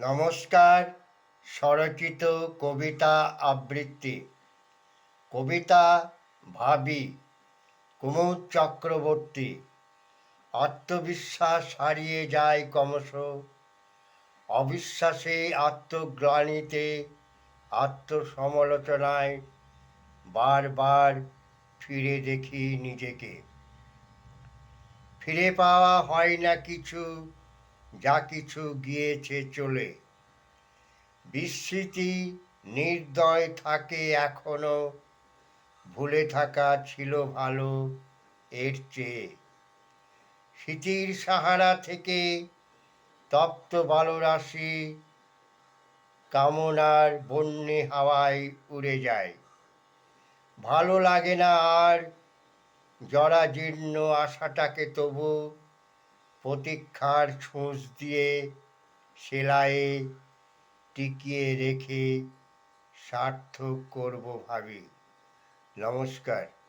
নমস্কার, স্বরচিত কবিতা আবৃত্তি। কবিতা ভাবি, কুমুদ চক্রবর্তী। আত্মবিশ্বাস হারিয়ে যায় ক্রমশ। অবিশ্বাসে আত্মগ্লানিতে, আত্মসমালোচনায় বারবার ফিরে দেখি নিজেকে। ফিরে পাওয়া হয় না কিছু যা কিছু গিয়েছে চলে। বিস্মৃতি নির্দয় থাকে এখনও, ভুলে থাকা ছিল ভালো এর চেয়ে। স্মৃতির সাহারা থেকে তপ্ত বালরাশি কামনার বন্যে হাওয়ায় উড়ে যায়। ভালো লাগে না আর জরাজীর্ণ আশাটাকে তবু প্রতীক্ষার ছোঁচ দিয়ে সেলাইয়ে টিকিয়ে রেখে সার্থক করব ভাবি। নমস্কার।